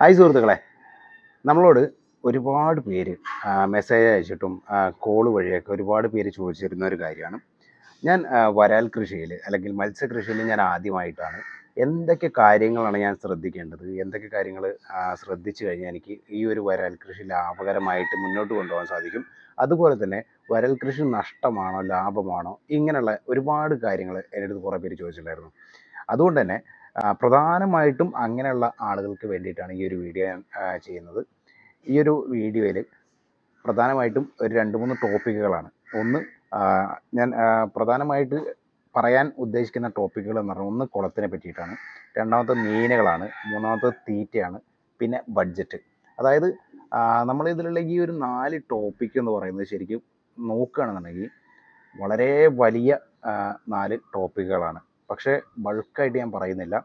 Hi സുഹൃത്തുക്കളെ. നമ്മളോട് ഒരുപാട് പേര് മെസ്സേജ് അയച്ചിട്ടും കോൾ വഴിയൊക്കെ ഒരുപാട് പേര് ചോദിച്ചിരുന്ന ഒരു കാര്യമാണ്. ഞാൻ വരാൽ കൃഷിയിൽ അല്ലെങ്കിൽ മത്സ്യകൃഷിയിൽ ഞാൻ ആദ്യമായിട്ടാണ്. എന്തൊക്കെ കാര്യങ്ങളാണ് ഞാൻ ശ്രദ്ധിക്കേണ്ടത്? എന്തൊക്കെ കാര്യങ്ങൾ ശ്രദ്ധിച്ചു കഴിഞ്ഞാൽ എനിക്ക് ഈ ഒരു വരാൽ കൃഷി ലാഭകരമായിട്ട് മുന്നോട്ട് കൊണ്ടുപോകാൻ സാധിക്കും? അതുപോലെ തന്നെ വരൽ കൃഷി നഷ്ടമാണോ ലാഭമാണോ? ഇങ്ങനെയുള്ള ഒരുപാട് കാര്യങ്ങൾ എന്റെ അടുത്ത് കുറേ പേര് ചോദിച്ചിട്ടുണ്ടായിരുന്നു. അതുകൊണ്ട് തന്നെ പ്രധാനമായിട്ടും അങ്ങനെയുള്ള ആളുകൾക്ക് വേണ്ടിയിട്ടാണ് ഈ ഒരു വീഡിയോ ഞാൻ ചെയ്യുന്നത്. ഈ ഒരു വീഡിയോയിൽ പ്രധാനമായിട്ടും ഒരു രണ്ട് മൂന്ന് ടോപ്പിക്കുകളാണ് ഒന്ന് ഞാൻ പ്രധാനമായിട്ട് പറയാൻ ഉദ്ദേശിക്കുന്ന ടോപ്പിക്കുകൾ എന്ന് പറഞ്ഞാൽ ഒന്ന് കുളത്തിനെ പറ്റിയിട്ടാണ്. രണ്ടാമത്തെ മീനുകളാണ്. മൂന്നാമത്തെ തീറ്റയാണ്. പിന്നെ ബഡ്ജറ്റ് അതായത് നമ്മൾ ഇതിലുള്ള ഈ ഒരു നാല് ടോപ്പിക് എന്ന് പറയുന്നത് ശരിക്കും നോക്കുകയാണെന്നുണ്ടെങ്കിൽ വളരെ വലിയ നാല് ടോപ്പിക്കുകളാണ് പക്ഷേ ബൾക്കായിട്ട് ഞാൻ പറയുന്നില്ല.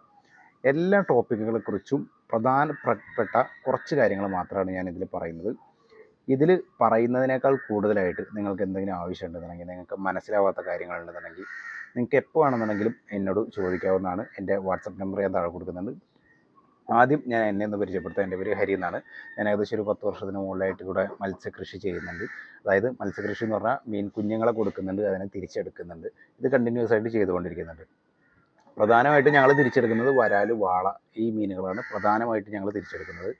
എല്ലാ ടോപ്പിക്കുകളെ കുറിച്ചും പ്രധാനപ്പെട്ട കുറച്ച് കാര്യങ്ങൾ മാത്രമാണ് ഞാൻ ഇതിൽ പറയുന്നത്. ഇതിൽ പറയുന്നതിനേക്കാൾ കൂടുതലായിട്ട് നിങ്ങൾക്ക് എന്തെങ്കിലും ആവശ്യമുണ്ടെന്നുണ്ടെങ്കിൽ നിങ്ങൾക്ക് മനസ്സിലാവാത്ത കാര്യങ്ങളുണ്ടെന്നുണ്ടെങ്കിൽ നിങ്ങൾക്ക് എപ്പോൾ വേണമെന്നുണ്ടെങ്കിലും എന്നോട് ചോദിക്കാവുന്നതാണ്. എന്റെ വാട്സപ്പ് നമ്പർ ഞാൻ താഴെ കൊടുക്കുന്നുണ്ട്. ആദ്യം ഞാൻ എന്നെ ഒന്ന് പരിചയപ്പെടുത്താം. എന്റെ പേര് ഹരി എന്നാണ്. ഞാൻ ഏകദേശം ഒരു പത്ത് വർഷത്തിന് മുകളിലായിട്ട് ഇവിടെ മത്സ്യകൃഷി ചെയ്യുന്നുണ്ട്. അതായത് മത്സ്യകൃഷി എന്ന് പറഞ്ഞാൽ മീൻ കുഞ്ഞുങ്ങളെ കൊടുക്കുന്നുണ്ട് അതിനെ തിരിച്ചെടുക്കുന്നുണ്ട്. ഇത് കണ്ടിന്യൂസ് ആയിട്ട് ചെയ്തുകൊണ്ടിരിക്കുന്നുണ്ട്. പ്രധാനമായിട്ടും ഞങ്ങൾ തിരിച്ചെടുക്കുന്നത് വരാൽ വാള ഈ മീനുകളാണ് പ്രധാനമായിട്ട് ഞങ്ങൾ തിരിച്ചെടുക്കുന്നത്.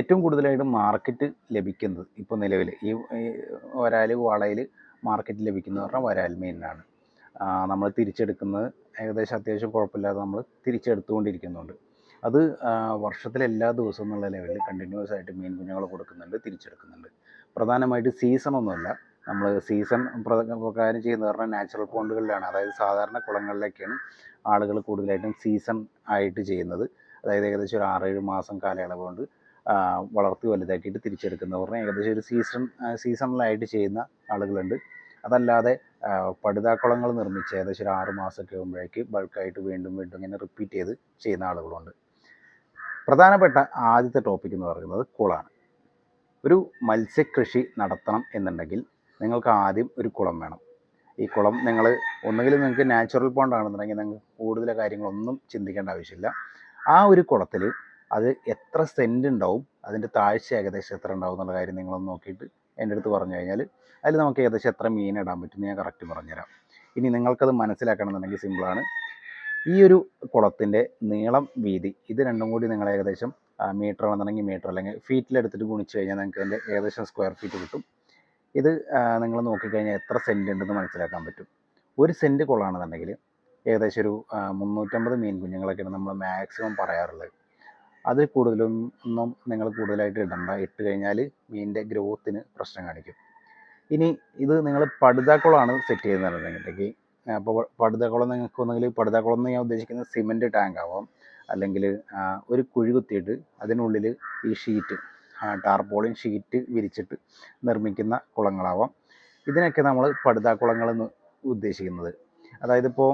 ഏറ്റവും കൂടുതലായിട്ട് മാർക്കറ്റ് ലഭിക്കുന്നത് ഇപ്പോൾ നിലവിൽ ഈ വരാൽ വാളയിൽ മാർക്കറ്റ് ലഭിക്കുന്നത് പറഞ്ഞാൽ വരാൽ മീനിനാണ്. നമ്മൾ തിരിച്ചെടുക്കുന്നത് ഏകദേശം അത്യാവശ്യം കുഴപ്പമില്ലാതെ നമ്മൾ തിരിച്ചെടുത്തുകൊണ്ടിരിക്കുന്നുണ്ട്. അത് വർഷത്തിൽ എല്ലാ ദിവസവും എന്നുള്ള ലെവലിൽ കണ്ടിന്യൂസ് ആയിട്ട് മീൻ കുഞ്ഞുങ്ങൾ കൊടുക്കുന്നുണ്ട് തിരിച്ചെടുക്കുന്നുണ്ട്. പ്രധാനമായിട്ട് സീസണൊന്നുമല്ല. നമ്മൾ സീസൺ പ്രകാരം ചെയ്യുന്നത് പറഞ്ഞാൽ നാച്ചുറൽ പോണ്ടുകളിലാണ് അതായത് സാധാരണ കുളങ്ങളിലൊക്കെയാണ് ആളുകൾ കൂടുതലായിട്ടും സീസൺ ആയിട്ട് ചെയ്യുന്നത്. അതായത് ഏകദേശം ഒരു ആറേഴ് മാസം കാലയളവ് കൊണ്ട് വളർത്തി വലുതാക്കിയിട്ട് തിരിച്ചെടുക്കുന്നത് പറഞ്ഞാൽ ഏകദേശം ഒരു സീസൺ സീസണലായിട്ട് ചെയ്യുന്ന ആളുകളുണ്ട്. അതല്ലാതെ പടുതാ പടുതാക്കുളങ്ങൾ നിർമ്മിച്ച് ഏകദേശം ഒരു ആറ് മാസമൊക്കെ ആകുമ്പോഴേക്ക് ബൾക്കായിട്ട് വീണ്ടും വീണ്ടും ഇങ്ങനെ റിപ്പീറ്റ് ചെയ്ത് ചെയ്യുന്ന ആളുകളുണ്ട്. പ്രധാനപ്പെട്ട ആദ്യത്തെ ടോപ്പിക് എന്ന് പറയുന്നത് കുളമാണ് ഒരു മത്സ്യകൃഷി നടത്തണം എന്നുണ്ടെങ്കിൽ നിങ്ങൾക്ക് ആദ്യം ഒരു കുളം വേണം. ഈ കുളം നിങ്ങൾ ഒന്നുകിൽ നിങ്ങൾക്ക് നാച്ചുറൽ പോണ്ട് ആണെന്നുണ്ടെങ്കിൽ നിങ്ങൾക്ക് കൂടുതൽ കാര്യങ്ങളൊന്നും ചിന്തിക്കേണ്ട ആവശ്യമില്ല. ആ ഒരു കുളത്തിൽ അത് എത്ര സെന്റ് ഉണ്ടാവും അതിന്റെ താഴ്ച ഏകദേശം എത്ര ഉണ്ടാവും എന്നുള്ള കാര്യം നിങ്ങളൊന്ന് നോക്കിയിട്ട് എന്റെ അടുത്ത് പറഞ്ഞു കഴിഞ്ഞാൽ അതിൽ നമുക്ക് ഏകദേശം എത്ര മീൻ ഇടാൻ പറ്റും ഞാൻ കറക്റ്റ് പറഞ്ഞുതരാം. ഇനി നിങ്ങൾക്കത് മനസ്സിലാക്കണമെന്നുണ്ടെങ്കിൽ സിമ്പിളാണ് ഈ ഒരു കുളത്തിന്റെ നീളം വീതി ഇത് രണ്ടും കൂടി നിങ്ങൾ ഏകദേശം മീറ്റർ ആണെന്നുണ്ടെങ്കിൽ മീറ്റർ അല്ലെങ്കിൽ ഫീറ്റിലെടുത്തിട്ട് ഗുണിച്ച് കഴിഞ്ഞാൽ നിങ്ങൾക്ക് അതിന്റെ ഏകദേശം സ്ക്വയർ ഫീറ്റ് കിട്ടും. ഇത് നിങ്ങൾ നോക്കിക്കഴിഞ്ഞാൽ എത്ര സെന്റ് ഉണ്ടെന്ന് മനസ്സിലാക്കാൻ പറ്റും. ഒരു സെന്റ് കുളമാണെന്നുണ്ടെങ്കിൽ ഏകദേശം ഒരു മുന്നൂറ്റമ്പത് മീൻ കുഞ്ഞുങ്ങളൊക്കെയാണ് നമ്മൾ മാക്സിമം പറയാറുള്ളത്. അതിൽ കൂടുതലൊന്നും നിങ്ങൾ കൂടുതലായിട്ട് ഇടണ്ട. ഇട്ട് കഴിഞ്ഞാൽ മീനിന്റെ ഗ്രോത്തിന് പ്രശ്നം കാണിക്കും. ഇനി ഇത് നിങ്ങൾ പടുതാക്കുളമാണ് സെറ്റ് ചെയ്യുന്നതെന്നുണ്ടെങ്കിൽ അപ്പോൾ പടുതാക്കുളം നിങ്ങൾക്ക് ഒന്നെങ്കിൽ പടുതാക്കുളം എന്ന് ഞാൻ ഉദ്ദേശിക്കുന്നത് സിമന്റ് ടാങ്ക് ആവാം. അല്ലെങ്കിൽ ഒരു കുഴി കുത്തിയിട്ട് അതിനുള്ളിൽ ഈ ഷീറ്റ് ടാർപോളിൻ ഷീറ്റ് വിരിച്ചിട്ട് നിർമ്മിക്കുന്ന കുളങ്ങളാവാം. ഇതിനൊക്കെ നമ്മൾ പടുതാ എന്ന് ഉദ്ദേശിക്കുന്നത്. അതായത് ഇപ്പോൾ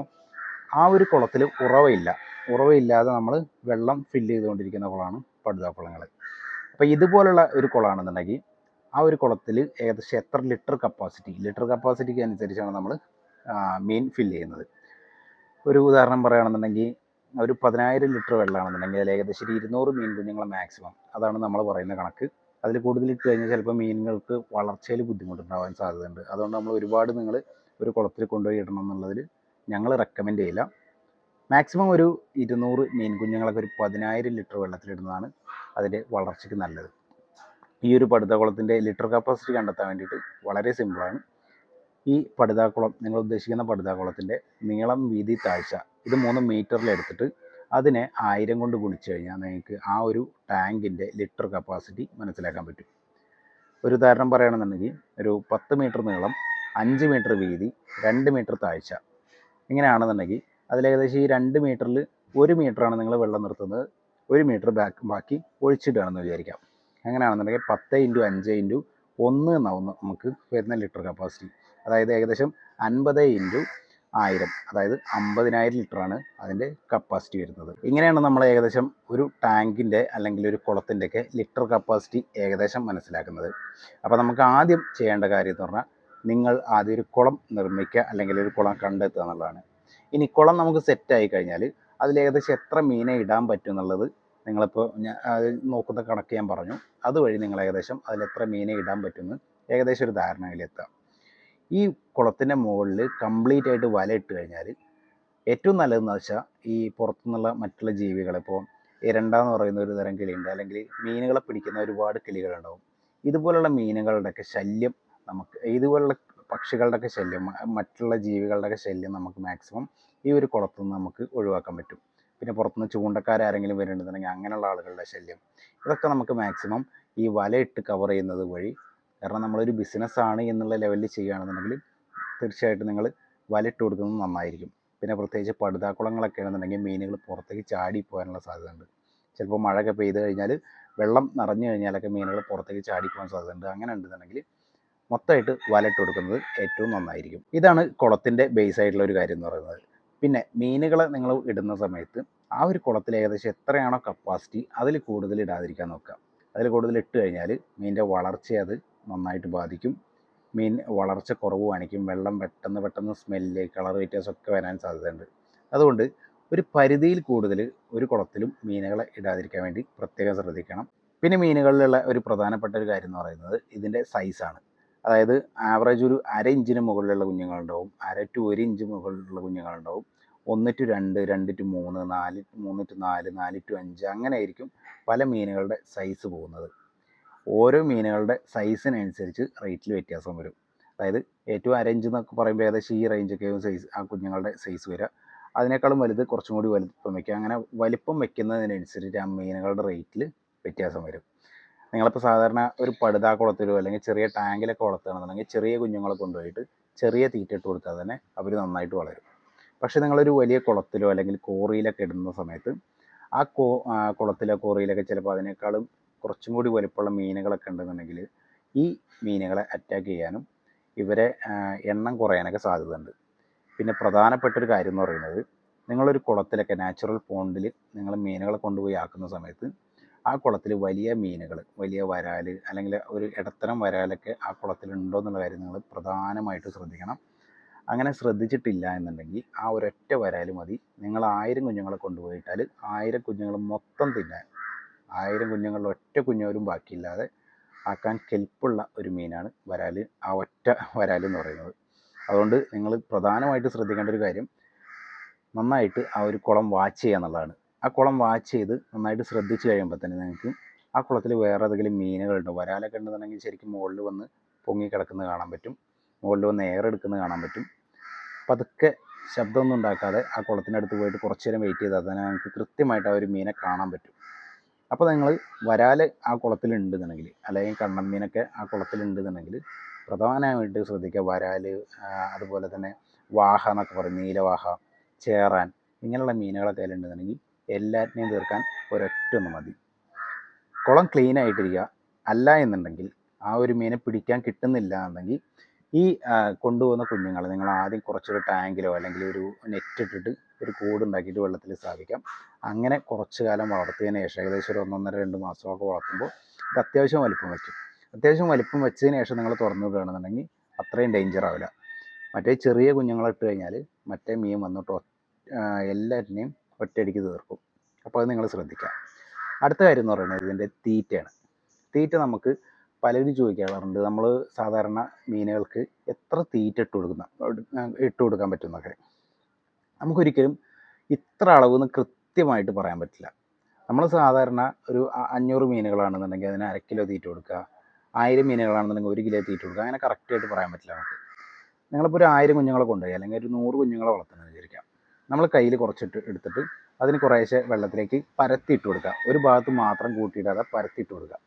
ആ ഒരു കുളത്തിൽ ഉറവയില്ല. ഉറവയില്ലാതെ നമ്മൾ വെള്ളം ഫില്ല് ചെയ്തുകൊണ്ടിരിക്കുന്ന കുളമാണ് പടുതാ കുളങ്ങൾ അപ്പോൾ ഇതുപോലുള്ള ഒരു കുളമാണെന്നുണ്ടെങ്കിൽ ആ ഒരു കുളത്തിൽ ഏകദേശം എത്ര ലിറ്റർ കപ്പാസിറ്റി ലിറ്റർ കപ്പാസിറ്റിക്ക് അനുസരിച്ചാണ് നമ്മൾ മീൻ ഫില്ല് ചെയ്യുന്നത്. ഒരു ഉദാഹരണം പറയുകയാണെന്നുണ്ടെങ്കിൽ ഒരു പതിനായിരം ലിറ്റർ വെള്ളമാണെന്നുണ്ടെങ്കിൽ അതിൽ ഏകദേശം ഇരുന്നൂറ് മീൻ കുഞ്ഞുങ്ങൾ മാക്സിമം അതാണ് നമ്മൾ പറയുന്ന കണക്ക്. അതിൽ കൂടുതൽ ഇട്ട് കഴിഞ്ഞാൽ ചിലപ്പോൾ മീനുകൾക്ക് വളർച്ചയിൽ ബുദ്ധിമുട്ടുണ്ടാവാൻ സാധ്യതയുണ്ട്. അതുകൊണ്ട് നമ്മൾ ഒരുപാട് നിങ്ങൾ ഒരു കുളത്തിൽ കൊണ്ടുപോയി ഇടണം എന്നുള്ളതിൽ ഞങ്ങൾ റെക്കമെൻഡ് ചെയ്യില്ല. മാക്സിമം ഒരു ഇരുന്നൂറ് മീൻ കുഞ്ഞുങ്ങളൊക്കെ ഒരു പതിനായിരം ലിറ്റർ വെള്ളത്തിലിടുന്നതാണ് അതിന്റെ വളർച്ചയ്ക്ക് നല്ലത്. ഈ ഒരു പടുതാക്കുളത്തിന്റെ ലിറ്റർ കപ്പാസിറ്റി കണ്ടെത്താൻ വേണ്ടിയിട്ട് വളരെ സിമ്പിളാണ് ഈ പടുതാക്കുളം നിങ്ങൾ ഉദ്ദേശിക്കുന്ന പടുതാക്കുളത്തിന്റെ നീളം വീതി താഴ്ച ഇത് മൂന്ന് മീറ്ററിൽ എടുത്തിട്ട് അതിനെ ആയിരം കൊണ്ട് ഗുണിച്ച് കഴിഞ്ഞാൽ നിങ്ങൾക്ക് ആ ഒരു ടാങ്കിന്റെ ലിറ്റർ കപ്പാസിറ്റി മനസ്സിലാക്കാൻ പറ്റും. ഒരു ഉദാഹരണം പറയുകയാണെന്നുണ്ടെങ്കിൽ ഒരു പത്ത് മീറ്റർ നീളം അഞ്ച് മീറ്റർ വീതി രണ്ട് മീറ്റർ താഴ്ച. ഇങ്ങനെയാണെന്നുണ്ടെങ്കിൽ അതിലേകദേശം ഈ രണ്ട് മീറ്ററിൽ ഒരു മീറ്ററാണ് നിങ്ങൾ വെള്ളം നിർത്തുന്നത്. ഒരു മീറ്റർ ബാക്ക് ബാക്കി ഒഴിച്ചിടുകയാണെന്ന് വിചാരിക്കാം. അങ്ങനെയാണെന്നുണ്ടെങ്കിൽ പത്ത് ഇന്റു അഞ്ച് ഇന്റു ഒന്ന് എന്നാവുന്നു നമുക്ക് വരുന്ന ലിറ്റർ കപ്പാസിറ്റി. അതായത് ഏകദേശം അൻപത് ഇന്റു ആയിരം അതായത് അമ്പതിനായിരം ലിറ്ററാണ് അതിന്റെ കപ്പാസിറ്റി വരുന്നത്. ഇങ്ങനെയാണ് നമ്മൾ ഏകദേശം ഒരു ടാങ്കിന്റെ അല്ലെങ്കിൽ ഒരു കുളത്തിന്റെയൊക്കെ ലിറ്റർ കപ്പാസിറ്റി ഏകദേശം മനസ്സിലാക്കുന്നത്. അപ്പോൾ നമുക്ക് ആദ്യം ചെയ്യേണ്ട കാര്യം എന്ന് പറഞ്ഞാൽ നിങ്ങൾ ആദ്യം ഒരു കുളം നിർമ്മിക്കുക അല്ലെങ്കിൽ ഒരു കുളം കണ്ടെത്തുക എന്നുള്ളതാണ്. ഇനി കുളം നമുക്ക് സെറ്റായി കഴിഞ്ഞാൽ അതിൽ ഏകദേശം എത്ര മീനെ ഇടാൻ പറ്റും എന്നുള്ളത് നിങ്ങളിപ്പോൾ ഞാൻ നോക്കുന്ന കണക്ക് ഞാൻ പറഞ്ഞു. അതുവഴി നിങ്ങൾ ഏകദേശം അതിൽ എത്ര മീനെ ഇടാൻ പറ്റുമെന്ന് ഏകദേശം ഒരു ധാരണയിലെത്താം ഈ കുളത്തിന്റെ മുകളിൽ കംപ്ലീറ്റ് ആയിട്ട് വല ഇട്ട് കഴിഞ്ഞാൽ ഏറ്റവും നല്ലതെന്ന് വെച്ചാൽ ഈ പുറത്തുനിന്നുള്ള മറ്റുള്ള ജീവികളെ ഇപ്പോൾ ഇരണ്ടാന്ന് പറയുന്ന ഒരു തരം കിളിയുണ്ട്. അല്ലെങ്കിൽ മീനുകളെ പിടിക്കുന്ന ഒരുപാട് കിളികളുണ്ടാവും ഇതുപോലുള്ള മീനുകളുടെയൊക്കെ ശല്യം നമുക്ക് ഇതുപോലുള്ള പക്ഷികളുടെയൊക്കെ ശല്യം മറ്റുള്ള ജീവികളുടെയൊക്കെ ശല്യം നമുക്ക് മാക്സിമം ഈ ഒരു കുളത്തു നിന്ന് നമുക്ക് ഒഴിവാക്കാൻ പറ്റും. പിന്നെ പുറത്തുനിന്ന് ചൂണ്ടക്കാരാരെങ്കിലും വരുന്നുണ്ടെന്നുണ്ടെങ്കിൽ അങ്ങനെയുള്ള ആളുകളുടെ ശല്യം. ഇതൊക്കെ നമുക്ക് മാക്സിമം ഈ വലയിട്ട് കവർ ചെയ്യുന്നത് വഴി കാരണം നമ്മളൊരു ബിസിനസ്സാണ് എന്നുള്ള ലെവലിൽ ചെയ്യുകയാണെന്നുണ്ടെങ്കിൽ തീർച്ചയായിട്ടും നിങ്ങൾ വലയിട്ട് കൊടുക്കുന്നത് നന്നായിരിക്കും. പിന്നെ പ്രത്യേകിച്ച് പടുതാക്കുളങ്ങളൊക്കെ ആണെന്നുണ്ടെങ്കിൽ മീനുകൾ പുറത്തേക്ക് ചാടി പോകാനുള്ള സാധ്യതയുണ്ട്. ചിലപ്പോൾ മഴയൊക്കെ പെയ്ത് കഴിഞ്ഞാൽ വെള്ളം നിറഞ്ഞു കഴിഞ്ഞാലൊക്കെ മീനുകൾ പുറത്തേക്ക് ചാടി പോകാൻ സാധ്യതയുണ്ട്. അങ്ങനെ ഉണ്ടെന്നുണ്ടെങ്കിൽ മൊത്തമായിട്ട് വലയിട്ട് കൊടുക്കുന്നത് ഏറ്റവും നന്നായിരിക്കും. ഇതാണ് കുളത്തിന്റെ ബേസ് ആയിട്ടുള്ള ഒരു കാര്യം എന്ന് പറയുന്നത്. പിന്നെ മീനുകളെ നിങ്ങൾ ഇടുന്ന സമയത്ത് ആ ഒരു കുളത്തിൽ ഏകദേശം എത്രയാണോ കപ്പാസിറ്റി അതിൽ കൂടുതൽ ഇടാതിരിക്കാൻ നോക്കുക. അതിൽ കൂടുതൽ ഇട്ട് കഴിഞ്ഞാൽ മീനിന്റെ വളർച്ചയെ അത് നന്നായിട്ട് ബാധിക്കും. മീൻ വളർച്ച കുറവ് കാണിക്കും. വെള്ളം പെട്ടെന്ന് പെട്ടെന്ന് സ്മെല്ല് കളർ വ്യത്യാസമൊക്കെ വരാൻ സാധ്യതയുണ്ട്. അതുകൊണ്ട് ഒരു പരിധിയിൽ കൂടുതൽ ഒരു കുളത്തിലും മീനുകളെ ഇടാതിരിക്കാൻ വേണ്ടി പ്രത്യേകം ശ്രദ്ധിക്കണം. പിന്നെ മീനുകളിലുള്ള ഒരു പ്രധാനപ്പെട്ട ഒരു കാര്യം എന്ന് പറയുന്നത് ഇതിന്റെ സൈസാണ് അതായത് ആവറേജ് ഒരു അര ഇഞ്ചിന് മുകളിലുള്ള കുഞ്ഞുങ്ങളുണ്ടാവും. അര ടു ഒരു ഇഞ്ച് മുകളിലുള്ള കുഞ്ഞുങ്ങളുണ്ടാവും. ഒന്ന് ടു രണ്ട് രണ്ട് ടു മൂന്ന് നാല് മൂന്ന് ടു നാല് നാല് ടു അഞ്ച് അങ്ങനെ ആയിരിക്കും പല മീനുകളുടെ സൈസ് പോകുന്നത്. ഓരോ മീനുകളുടെ സൈസിനനുസരിച്ച് റേറ്റിൽ വ്യത്യാസം വരും. അതായത് ഏറ്റവും അര ഇഞ്ച് എന്നൊക്കെ പറയുമ്പോൾ ഏകദേശം ഈ റേഞ്ചൊക്കെ സൈസ് ആ കുഞ്ഞുങ്ങളുടെ സൈസ് വരിക. അതിനേക്കാളും വലുത് കുറച്ചും കൂടി വലിപ്പം വയ്ക്കുക അങ്ങനെ വലിപ്പം വെക്കുന്നതിനനുസരിച്ച് ആ മീനുകളുടെ റേറ്റിൽ വ്യത്യാസം വരും. നിങ്ങളിപ്പോൾ സാധാരണ ഒരു പടുതാ കുളത്തിലോ അല്ലെങ്കിൽ ചെറിയ ടാങ്കിലൊക്കെ വളർത്തുകയാണെന്നുണ്ടെങ്കിൽ ചെറിയ കുഞ്ഞുങ്ങളെ കൊണ്ടുപോയിട്ട് ചെറിയ തീറ്റ ഇട്ട് കൊടുത്താൽ തന്നെ അവർ നന്നായിട്ട് വളരും. പക്ഷേ നിങ്ങളൊരു വലിയ കുളത്തിലോ അല്ലെങ്കിൽ കോറിയിലൊക്കെ ഇടുന്ന സമയത്ത് ആ കോ കുളത്തിലോ കോറിയിലൊക്കെ ചിലപ്പോൾ അതിനേക്കാളും കുറച്ചും കൂടി വലിപ്പമുള്ള മീനുകളൊക്കെ ഉണ്ടെന്നുണ്ടെങ്കിൽ ഈ മീനുകളെ അറ്റാക്ക് ചെയ്യാനും ഇവരെ എണ്ണം കുറയാനൊക്കെ സാധ്യതയുണ്ട്. പിന്നെ പ്രധാനപ്പെട്ട ഒരു കാര്യം എന്ന് പറയുന്നത് നിങ്ങളൊരു കുളത്തിലൊക്കെ നാച്ചുറൽ പോണ്ടിൽ നിങ്ങൾ മീനുകളെ കൊണ്ടുപോയി ആക്കുന്ന സമയത്ത് ആ കുളത്തിൽ വലിയ മീനുകൾ വലിയ വരാൽ അല്ലെങ്കിൽ ഒരു ഇടത്തരം വരാലൊക്കെ ആ കുളത്തിലുണ്ടോ എന്നുള്ള കാര്യം നിങ്ങൾ പ്രധാനമായിട്ട് ശ്രദ്ധിക്കണം. അങ്ങനെ ശ്രദ്ധിച്ചിട്ടില്ല എന്നുണ്ടെങ്കിൽ ആ ഒരൊറ്റ വരാൽ മതി. നിങ്ങൾ ആയിരം കുഞ്ഞുങ്ങളെ കൊണ്ടുപോയിട്ടാൽ ആയിരം കുഞ്ഞുങ്ങൾ മൊത്തം തിന്നാൻ ആയിരം കുഞ്ഞുങ്ങളിൽ ഒറ്റ കുഞ്ഞുപോലും ബാക്കിയില്ലാതെ ആക്കാൻ കെൽപ്പുള്ള ഒരു മീനാണ് വരാൽ ആ ഒറ്റ വരാൽ എന്ന് പറയുന്നത്. അതുകൊണ്ട് നിങ്ങൾ പ്രധാനമായിട്ട് ശ്രദ്ധിക്കേണ്ട ഒരു കാര്യം നന്നായിട്ട് ആ ഒരു കുളം വാച്ച് ചെയ്യുക എന്നുള്ളതാണ്. ആ കുളം വാച്ച് ചെയ്ത് നന്നായിട്ട് ശ്രദ്ധിച്ച് കഴിയുമ്പോൾ തന്നെ നിങ്ങൾക്ക് ആ കുളത്തിൽ വേറെ ഏതെങ്കിലും മീനുകളുണ്ടോ? വരാലൊക്കെ ഉണ്ടെന്നുണ്ടെങ്കിൽ ശരിക്കും മുകളിൽ വന്ന് പൊങ്ങി കിടക്കുന്നത് കാണാൻ പറ്റും. മുകളിൽ വന്ന് എയർ എടുക്കുന്നത് കാണാൻ പറ്റും. പതുക്കെ ശബ്ദമൊന്നും ഉണ്ടാക്കാതെ ആ അടുത്ത് പോയിട്ട് കുറച്ചു നേരം വെയിറ്റ് ചെയ്താൽ തന്നെ നിങ്ങൾക്ക് കൃത്യമായിട്ട് ആ ഒരു മീനെ കാണാൻ പറ്റും. അപ്പോൾ നിങ്ങൾ വരാൽ ആ കുളത്തിലുണ്ടെന്നുണ്ടെങ്കിൽ അല്ലെങ്കിൽ കണ്ണൻ മീനൊക്കെ ആ കുളത്തിലുണ്ടെന്നുണ്ടെങ്കിൽ പ്രധാനമായിട്ട് ശ്രദ്ധിക്കുക വരാൽ അതുപോലെ തന്നെ വാഹ എന്നൊക്കെ പറയും നീലവാഹ ചേറാൻ ഇങ്ങനെയുള്ള മീനുകളൊക്കെ അതിലുണ്ടെന്നുണ്ടെങ്കിൽ എല്ലാറ്റിനെയും തീർക്കാൻ ഒരൊറ്റ ഒന്ന് മതി. കുളം ക്ലീൻ ആയിട്ടിരിക്കുക. അല്ല എന്നുണ്ടെങ്കിൽ ആ ഒരു മീനെ പിടിക്കാൻ കിട്ടുന്നില്ല എന്നുണ്ടെങ്കിൽ ഈ കൊണ്ടുപോകുന്ന കുഞ്ഞുങ്ങൾ നിങ്ങൾ ആദ്യം കുറച്ചൊരു ടാങ്കിലോ അല്ലെങ്കിൽ ഒരു നെറ്റ് ഇട്ടിട്ട് ഒരു കൂട് ഉണ്ടാക്കിയിട്ട് വെള്ളത്തിൽ സ്ഥാപിക്കാം. അങ്ങനെ കുറച്ച് കാലം വളർത്തിയതിന് ശേഷം ഏകദേശം ഒരു ഒന്നൊന്നര രണ്ട് മാസമൊക്കെ വളർത്തുമ്പോൾ ഇത് അത്യാവശ്യം വലിപ്പം വയ്ക്കും അത്യാവശ്യം വലിപ്പം വെച്ചതിന് ശേഷം നിങ്ങൾ തുറന്നു വിടുകയാണെന്നുണ്ടെങ്കിൽ അത്രയും ഡേഞ്ചർ ആവില്ല. മറ്റേ ചെറിയ കുഞ്ഞുങ്ങളെ ഇട്ട് കഴിഞ്ഞാൽ മറ്റേ മീൻ വന്നിട്ട് എല്ലാറ്റിനെയും ഒറ്റയടിക്ക് തീർക്കും. അപ്പോൾ അത് നിങ്ങൾ ശ്രദ്ധിക്കുക. അടുത്ത കാര്യം എന്ന് പറയുന്നത് ഇതിന്റെ തീറ്റയാണ്. തീറ്റ നമുക്ക് പലരും ചോദിക്കാറുണ്ട് നമ്മൾ സാധാരണ മീനുകൾക്ക് എത്ര തീറ്റ ഇട്ട് കൊടുക്കുന്ന ഇട്ട് കൊടുക്കാൻ പറ്റുന്നൊക്കെ. നമുക്കൊരിക്കലും ഇത്ര അളവെന്ന് കൃത്യമായിട്ട് പറയാൻ പറ്റില്ല. നമ്മൾ സാധാരണ ഒരു അഞ്ഞൂറ് മീനുകളാണെന്നുണ്ടെങ്കിൽ അതിന് അര കിലോ തീറ്റ കൊടുക്കുക ആയിരം മീനുകളാണെന്നുണ്ടെങ്കിൽ ഒരു കിലോ തീറ്റ കൊടുക്കുക അങ്ങനെ കറക്റ്റായിട്ട് പറയാൻ പറ്റില്ല നമുക്ക്. നിങ്ങളിപ്പോൾ ഒരു ആയിരം കുഞ്ഞുങ്ങളെ കൊണ്ടുപോയി അല്ലെങ്കിൽ ഒരു നൂറ് കുഞ്ഞുങ്ങളെ വളർത്തുന്നത് വിചാരിക്കാം. നമ്മൾ കയ്യിൽ കുറച്ചിട്ട് എടുത്തിട്ട് അതിന് കുറേശ്ശെ വെള്ളത്തിലേക്ക് പരത്തിയിട്ട് കൊടുക്കുക. ഒരു ഭാഗത്ത് മാത്രം കൂട്ടിയിടാതെ പരത്തിയിട്ട് കൊടുക്കുക.